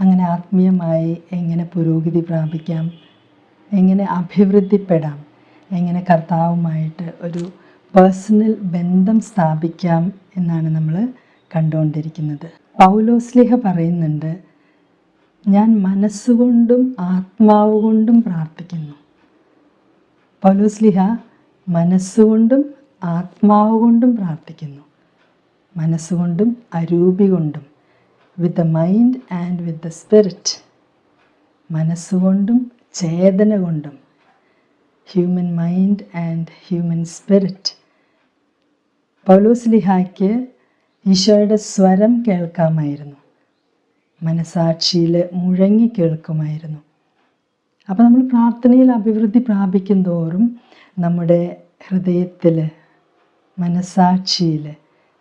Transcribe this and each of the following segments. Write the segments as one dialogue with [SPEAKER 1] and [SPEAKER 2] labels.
[SPEAKER 1] അങ്ങനെ ആത്മീയമായി എങ്ങനെ പുരോഗതി പ്രാപിക്കാം? എങ്ങനെ അഭിവൃദ്ധിപ്പെടാം? എങ്ങനെ കർത്താവുമായിട്ട് ഒരു പേഴ്സണൽ ബന്ധം സ്ഥാപിക്കാം എന്നാണ് നമ്മൾ കണ്ടുകൊണ്ടിരിക്കുന്നത്. പൗലോസ്ലിഹ പറയുന്നുണ്ട് ഞാൻ മനസ്സുകൊണ്ടും ആത്മാവ് കൊണ്ടും പ്രാർത്ഥിക്കുന്നു. പൗലോസ്ലിഹ മനസ്സുകൊണ്ടും ആത്മാവ് കൊണ്ടും പ്രാർത്ഥിക്കുന്നു. മനസ്സുകൊണ്ടും അരൂപി കൊണ്ടും with the mind and with the spirit മനസ്സുകൊണ്ടും ചേതന കൊണ്ടും human mind and human spirit പൗലോസ്ലിഹായ്ക്ക് ഈശോയുടെ സ്വരം കേൾക്കാമായിരുന്നു. മനസാക്ഷിയിൽ മുഴങ്ങി കേൾക്കുമായിരുന്നു. അപ്പോൾ നമ്മൾ പ്രാർത്ഥനയിൽ അഭിവൃദ്ധി പ്രാപിക്കും തോറും നമ്മുടെ ഹൃദയത്തിൽ മനസാക്ഷിയിൽ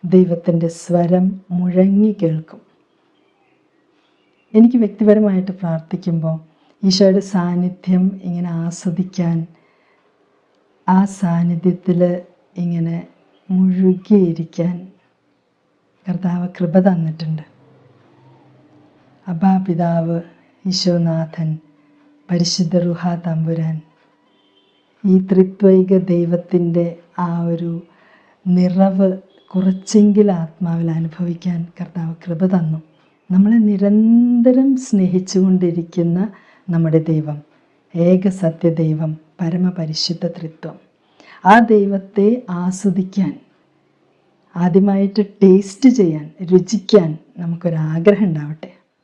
[SPEAKER 1] ദൈവത്തിന്റെ സ്വരം മുഴങ്ങി കേൾക്കും. എനിക്ക് വ്യക്തിപരമായിട്ട് പ്രാർത്ഥിക്കുമ്പോൾ ഈശോയുടെ സാന്നിധ്യം ഇങ്ങനെ ആസ്വദിക്കാൻ ആ സാന്നിധ്യത്തിൽ ഇങ്ങനെ മുഴുകിയിരിക്കാൻ കർത്താവ് കൃപ തന്നിട്ടുണ്ട്. അബാ പിതാവ് ഈശോനാഥൻ പരിശുദ്ധ റുഹ തമ്പുരാൻ ഈ ത്രിത്വൈക ദൈവത്തിന്റെ ആ ഒരു നിറവ് കുറച്ചെങ്കിലും ആത്മാവിൽ അനുഭവിക്കാൻ കർത്താവ് കൃപ തന്നു. നമ്മളെ നിരന്തരം സ്നേഹിച്ചുകൊണ്ടിരിക്കുന്ന നമ്മുടെ ദൈവം ഏക സത്യദൈവം പരമപരിശുദ്ധ തൃത്വം ആ ദൈവത്തെ ആസ്വദിക്കാൻ ആദ്യമായിട്ട് ടേസ്റ്റ് ചെയ്യാൻ രുചിക്കാൻ നമുക്കൊരാഗ്രഹം ഉണ്ടാവട്ടെ.